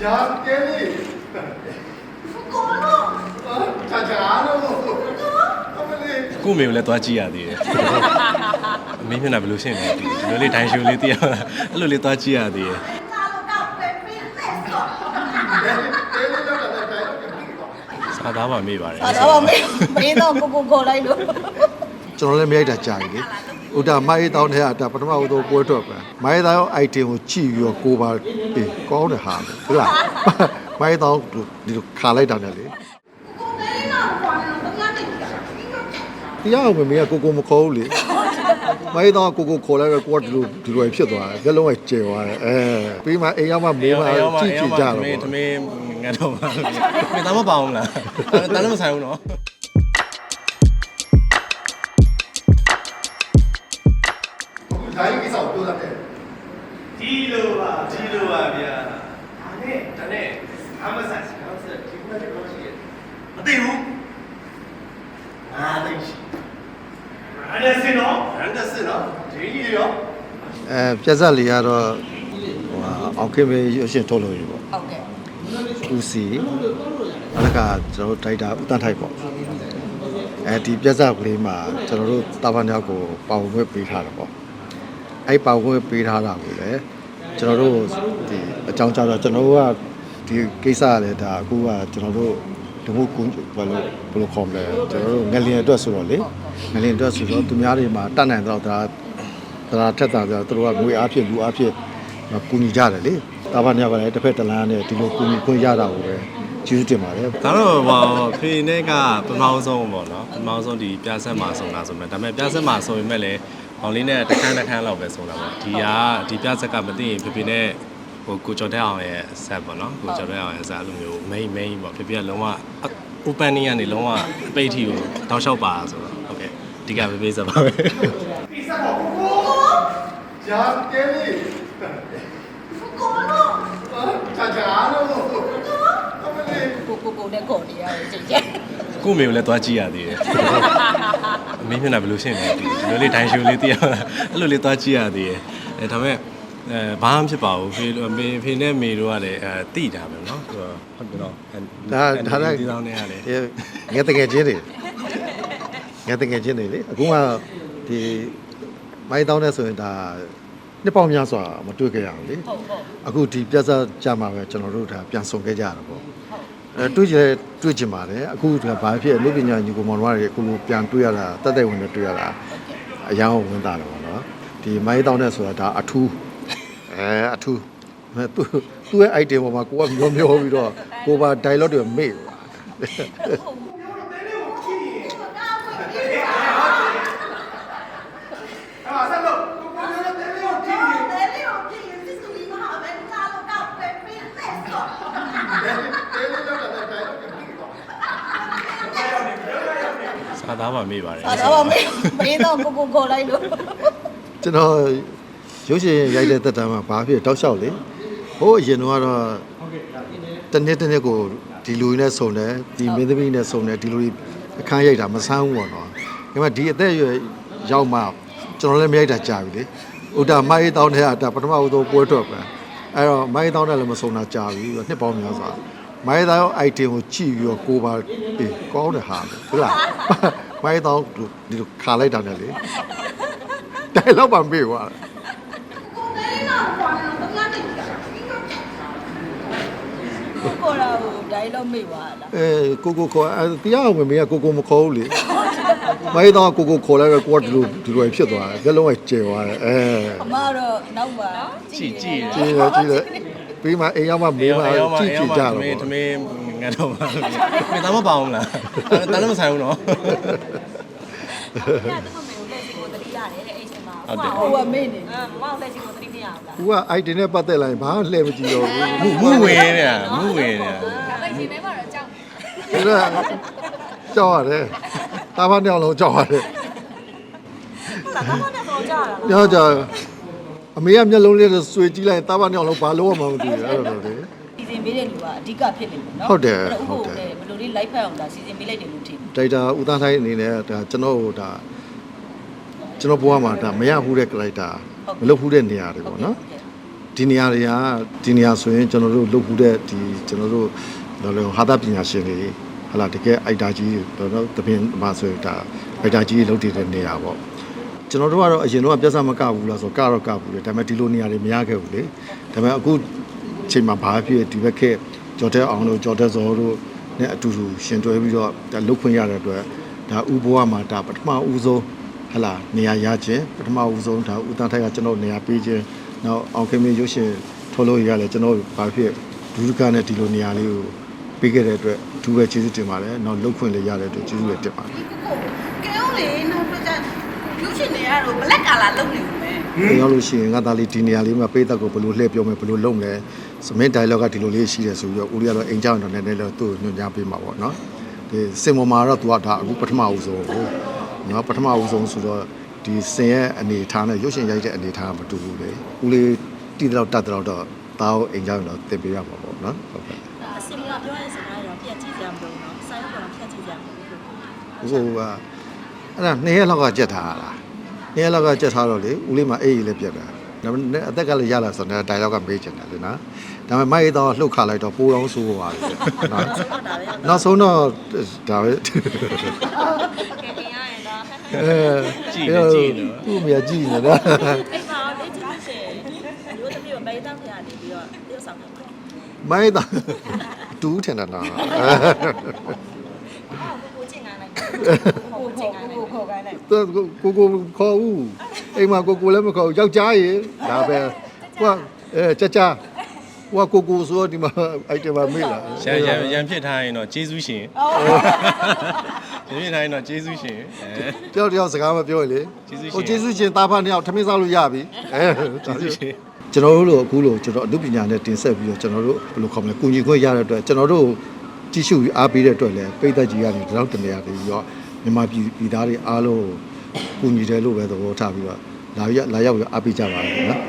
ဂျာကဲလေးကိုလို့ဂျာဂျာလို့အမလေးကို့မေကိုလည်းသွားကြည့်ရသေးတယ်အမေမျက်နှာဘယ်လိုရှင်းလဲဒီလိုလေးဒိုင်ရှူလေးသိရမလားအဲ့လိုလေးသွားကြည့်ရသေးတယ်ကာလို့တော့ပဲပြင်းလက်ဆိုကဲလေးလောက်တာတိုင်တော့ပြန်ပြီးတော့စားသားပါမေ့ပါတယ်အဲ့တော့မေးမေးတော့ကိုကိုခေါ်လိုက်လို့ကျွန်တော်လည်းမရိုက်တာကြာပြီလေ ဥဒါမိုင်းတောင်းတဲ့ဟာဒါပထမဦးဆုံးပွဲထွက်ပဲမိုင်းတောင်း item ကိုကြည့်ပြီးတော့ကိုပါအေးကောင်းတဲ့ဟာပဲဟုတ်လားမိုင်းတောင်းဒီလိုခါလိုက်တာနဲ့လေကိုလေးတော့ခေါ်တယ်တော့ငါနေတယ်တရားအောင်မမေကကိုကိုမခေါ်ဘူးလေမိုင်းတောင်းကိုကိုခေါ်လိုက်တော့ကိုကဒီလိုဒီလိုဖြစ်သွားတယ်လက်လုံးကကျေသွားတယ်အဲပြီးမှအိမ်ရောက်မှမေးမှကြည့်ကြည့်ကြတော့သမီးပေါ့သမီးငါတော့ပါမင်းသားမပါအောင်လားတန်းလည်းမဆိုင်ဘူးနော် ဂျာကြီးကိစ္စကိုပြောတတ်တယ်ဒီလိုပါဒီလိုပါဗျာဒါနဲ့ဒါနဲ့အမဆန်စကားဆက်ဒီမှာတော့ရှိတယ်မသိဘူးအားသိရှိရန်ဒစင်နော်ရန်ဒစင်နော်ဒီကြီးရောအဲပြက်ဆက်လေးကတော့ဟိုဟာအောင်ခင်မေရွှေရှင်ထုတ်လို့ရပေါ့ဟုတ်ကဲ့ဦးစီအလကကျွန်တော်တို့ဒိုက်တာဦးတန်းထိုက်ပေါ့အဲဒီပြက်ဆက်ကလေးမှာကျွန်တော်တို့တာဘာမြောက်ကိုပေါဝင်ခွင့်ပေးထားတာပေါ့ အဲ့ပေါဝင်ခွင့်ပေးထားတာကိုလည်းကျွန်တော်တို့ဒီအကြောင်းကြားတော့ကျွန်တော်တို့ကဒီကိစ္စကလည်းဒါအခုကကျွန်တော်တို့ဒီမှုကူဘယ်လိုဘယ်လိုခေါ်မလဲကျွန်တော်တို့ငလျင်အတွက်ဆိုတော့လေငလျင်အတွက်ဆိုတော့သူများတွေမှာတတ်နိုင်တော့ဒါဒါထက်တာဆိုတော့သူတို့ကငွေအားဖြင့်လူအားဖြင့်ကူညီကြတယ်လေတာဘာမြောက်ကလည်းတစ်ဖက်တစ်လမ်းနဲ့ဒီလိုကူညီခွင့်ရတာကိုပဲကျေးဇူးတင်ပါတယ်ဒါတော့ဟောဖေနဲ့ကပထမဆုံးပေါ့နော်ပထမဆုံးဒီပြဆက်မှာဆုံးတာဆိုမဲ့ဒါပေမဲ့ပြဆက်မှာဆိုရင်မဲ့လေ အောင်လေးနဲ့တစ်ခန်းတစ်ခန်းလောက်ပဲဆုံးတာပေါ့ဒီကဒီပြဆက်ကမသိရင်ဖေဖေနဲ့ဟိုကိုကျော်တဲ့အောင်ရဲ့ဆက်ပေါ့နော်ကိုကျော်တဲ့အောင်ရဲ့ဆက်အဲ့လိုမျိုး main main ပေါ့ဖေဖေကလုံးဝ opening ကနေလုံးဝအပိတ်ထီကိုတောက်လျှောက်ပါဆိုတော့ဟုတ်ကဲ့ဒီကဖေဖေဆက်ပါပဲဂျာကဲလေးကိုလို့ဂျာဂျာလို့အမလေးကိုကိုကိုနဲ့ခေါ်နေရတယ်ကြည့်ကြည့် ကို့မေကိုလည်းသွားကြည့်ရသေးတယ်အမေမျက်နှာဘယ်လိုရှင်းလဲဒီလိုလေးဒိုင်ရှူလေးသိရမလားအဲ့လိုလေးသွားကြည့်ရသေးတယ်အဲဒါပေမဲ့အဲဘာမှဖြစ်ပါဘူးဖေမေဖေနဲ့မေတို့ကလည်းအဲတိတာပဲเนาะဟုတ်ပြီတော့ ဒါဒါလည်း ဒီတောင်းနေရလေ ငယ်တကယ်ချင်းတွေငယ်တကယ်ချင်းတွေလေအခုကဒီမိုင်းတောင်းတဲ့ဆိုရင်ဒါနှစ်ပေါင်းများစွာမတွေ့ခဲ့ရဘူးလေ ဟုတ်ဟုတ် အခုဒီပြဿနာကြမှာပဲကျွန်တော်တို့ဒါပြန်ဆုံခဲ့ကြရတာပေါ့ အဲတွေ့ကြတွေ့ကြပါတယ်အခုဒါဘာဖြစ်အမှုပညာညီကောင်မောင်တို့ကအခုလိုပြန်တွေ့ရတာတက်တဲ့ဝင်နဲ့တွေ့ရတာအယောင်ဝင်တာတယ်ပေါ့နော်ဒီမိုင်းတောင်းတဲ့ဆိုတာဒါအထူးအဲအထူးအဲသူသူ့ရဲ့ item ပေါ်မှာကိုကမျောမျောပြီးတော့ကိုပါ dialogue တွေမေ့ပါ အာဆက်လို့ကိုကိုရောတဲလေးကိုကြည့် တယ်လေကိုကြည့်ရင်စစ်စုကြီးမဟာပဲကာလို့တော့ပဲပြင်းလက်ဆို ကဲလေးလောက်တာတိုင်တော့ပြန်ပြီးတော့ စား သားပါမေ့ပါတယ်အဲ့တော့မေးမေးတော့ကိုကိုခေါ်လိုက်လို့ကျွန်တော်ရုပ်ရှင်ရိုက်တဲ့တက်တမ်းမှာဘာဖြစ်တောက်လျှောက်လေဟိုးအရင်တော့ကတော့တနေ့တနေ့ကိုဒီလူကြီးနဲ့ဆုံတယ်ဒီမင်းသမီးနဲ့ဆုံတယ်ဒီလူကြီးအခန်းရိုက်တာမဆန်းဘူးပေါ့နော်ဒါပေမဲ့ဒီအသက်အရွယ်ရောက်မှကျွန်တော်လည်းမရိုက်တာကြာပြီလေဥဒါမိုင်းတောင်းတဲ့ဟာဒါပထမဦးဆုံးပွဲထွက်ပဲအဲ့တော့မိုင်းတောင်းတဲ့လည်းမဆုံတာကြာပြီနှစ်ပေါင်းများစွာမိုင်းတောင်း item ကိုကြည့်ပြီးတော့ကိုပါအေးကောင်းတဲ့ဟာပဲဟုတ်လား မိုင်းတောင်းဒီလိုခါလိုက်တာနဲ့လေတိုင်တော့မမေ့သွားတယ်ကိုလေးတော့ခေါ်တယ်တော့ငါနေတယ်ကိုကိုရာကိုဒိုင်တော့မေ့ပါလားအဲကိုကိုခေါ်အဲတရားအောင်မမေကကိုကိုမခေါ်ဘူးလေမိုင်းတော့ကိုကိုခေါ်လိုက်တော့ကိုကဒီလိုဒီလိုဖြစ်သွားတယ်လက်လုံးကကျေသွားတယ်အဲအမတော့နောက်မှာကြည့်ကြည့်ကြည့်ရကြည့်ရပြီးမှအိမ်ရောက်မှမေးမှကြည့်ကြည့်ကြတော့သမီးပေါ့သမီး ငါတော့ပါမင်းသားမပါအောင်လားတန်းလည်းမဆိုင်ဘူးနော်အဲ့ဒါတော့မေကိုလက်စီကိုတတိရတယ်တဲ့အဲ့ချိန်မှာဟုတ်တယ်ဟိုကမေ့နေအမမောင်လက်စီကိုတတိမရဘူးလား။ तू က item နဲ့ပတ်သက်လာရင်ဘာမှလှည့်မကြည့်တော့ဘူးမူမူဝင်နေတာမူဝင်နေတာဒါပေမဲ့ချိန်ထဲမှာတော့ကြောက်။ဒါကကြောက်ရတယ်။တာဘာနှစ်ယောက်လုံးကြောက်ရတယ်တာတော့နဲ့တော့ကြောက်ရ။ညောကြအမေကမျက်လုံးလေးဆွေကြည့်လိုက်တာဘာနှစ်ယောက်လုံးဘာလို့မှမသိဘူးအဲ့လိုလေစီစဉ် ပေးတဲ့လူကအဓိကဖြစ်နေတယ်နော်ဟုတ်တယ်အဲ့ဟုတော့တ်ဥတယ်ပ္ပိုလ်နဲ့ဘယ်လိုလေး live ဖတ်အောင်ဒါစီစဉ်ပေးလိုက်တယ်လို့ထင်တယ်။ဒိုက်တာဦးသားဆိုင်အနေနဲ့ဒါကျွန်တော်တို့ဒါကျွန်တော်ဘဝမှာဒါမရဘူးတဲ့ character မလုပ်ဘူးတဲ့နေရာတွေပေါ့နော်ဟုတ်ကဲ့ဒီနေရာတွေကဒီနေရာဆိုရင်ကျွန်တော်တို့လုပ်ဘူးတဲ့ဒီကျွန်တော်တို့လောလောဟာတာပညာရှင်တွေဟလာတကယ်အိုက်တာကြီးတော့တော့တပင်မှာဆိုရင်ဒါအိုက်တာကြီးလုပ်တည်တဲ့နေရာပေါ့ကျွန်တော်တို့ကတော့အရင်တော့ပြဿနာမကဘူးလားဆိုတော့ကတော့ကဘူးလေဒါပေမဲ့ဒီလိုနေရာတွေမရခဲ့ဘူးလေဒါပေမဲ့အခု ချိန်မှာဘာဖြစ်ဒီဘက်ခက်ကြော်တဲ့အောင်တို့ကြော်တဲ့ဇော်တို့နဲ့အတူတူရှင်တွဲပြီးတော့ဒါလုတ်ခွင့်ရတဲ့အတွက်ဒါဥဘဝမှာဒါပထမဦးဆုံးဟလာနေရာရခြင်းပထမဦးဆုံးဒါဦးတန်းထိုက်ကကျွန်တော်နေရာပေးခြင်းနောက်အောင်ခင်မင်းရုပ်ရှင်ထုတ်လို့ရလဲကျွန်တော်ဘာဖြစ်ဒုဒကနဲ့ဒီလိုနေရာလေးကိုပေးခဲ့တဲ့အတွက်အထူးပဲကျေးဇူးတင်ပါတယ်နောက်လုတ်ခွင့်လည်းရတဲ့အတွက်ကျေးဇူးလည်းတင်ပါတယ်ကဲဦးလေနောက်တော့ကျရုပ်ရှင်တွေကတော့ black color လုပ်နေဦးမယ်။ရောက်လို့ရှိရင်ငါသားလေးဒီနေရာလေးမှာပေးသက်ကိုဘယ်လိုလှည့်ပြောမယ်ဘယ်လိုလုပ်မလဲ။ စမင်း dialogue ကဒီလိုလေးရှိတယ်ဆိုပြီးတော့ဦးလေးကတော့အိမ်ကြောင်တော့နည်းနည်းလေးသူ့ကိုညွှန်ကြားပေးမှာပေါ့နော်။ဒီစင်ပေါ်မှာတော့ तू ကဒါအခုပထမဦးဆုံးကိုနော်ပထမဦးဆုံးဆိုတော့ဒီစင်ရဲ့အနေထားနဲ့ရုပ်ရှင်ရိုက်တဲ့အနေထားကမတူဘူးလေ။ဦးလေးတိတော့တတ်တော့တော့တာကိုအိမ်ကြောင်တော့တင်ပေးရမှာပေါ့နော်။ဟုတ်ကဲ့အစင်ကပြောရတဲ့စကားတော့ပြက်ကြည့်ကြမလို့နော်ဆိုင်ကတော့ဖြတ်ကြည့်ကြမလို့။ဟိုကအဲ့ဒါနှစ်ရက်လောက်ကကြက်ထားတာ။နှစ်ရက်လောက်ကကြက်ထားတော့လေဦးလေးမှာအေးကြီးလည်းပြက်တာ။ဒါပေမဲ့အသက်ကလည်းရလာဆိုတော့ dialogue ကမေးချင်တယ်လေနော်။ ဒါပေမဲ့မိုက်တော့လှုပ်ခလိုက်တော့ပိုးတော့ဆိုးသွားတယ်နော်ဟုတ်တာပဲ။နောက်ဆုံးတော့ဒါပဲကဲအင်းရရင်တော့အဲသူ့မြကြည့်နေတာအိမ်မှာလေ့ကျင့်ရှင်ရိုးသမီးကိုပေးတော့ဖျားနေပြီးတော့တရုပ်ဆောင်တယ်ပေါ့။မိုက်တော့တူးထင်တာလားအော်ကိုကိုချင်းငိုင်းလိုက်ကိုကိုချင်းငိုင်းလိုက်ကိုကိုကိုင်းလိုက်။သူကိုကိုခေါ်ဦး။အိမ်မှာကိုကိုလည်းမခေါ်ဘူးယောက်ျားရေဒါပဲ။ဟိုအဲချာချာ ဟိုကိုကိုဆိုဒီမှာအိုက်တမမေးလာရန်ရန်ရန်ဖြစ်ထားရင်တော့ကျေးဇူးရှင်ရန်ဖြစ်ထားရင်တော့ကျေးဇူးရှင်အဲတယောက်တယောက်စကားမပြောရင်လေကျေးဇူးရှင်ဟိုကျေးဇူးရှင်သားဖားနှစ်ယောက်ထမင်းစားလို့ရပြီအဲကျေးဇူးရှင်ကျွန်တော်တို့လိုအခုလိုကျွန်တော်အမှုပညာနဲ့တင်ဆက်ပြီးတော့ကျွန်တော်တို့ဘယ်လိုခေါ်မလဲကုညီခွင့်ရတဲ့အတွက်ကျွန်တော်တို့ကြည့်ရှုပြီးအားပေးတဲ့အတွက်လည်းပိတ်သက်ကြီးကနေဒီလောက်တနေရာပြီးတော့မြန်မာပြည်ပြည်သားတွေအားလုံးကိုကုညီတယ်လို့ပဲသဘောထားပြီးတော့လာရလာရောက်ပြီးအားပေးကြပါမယ်နော်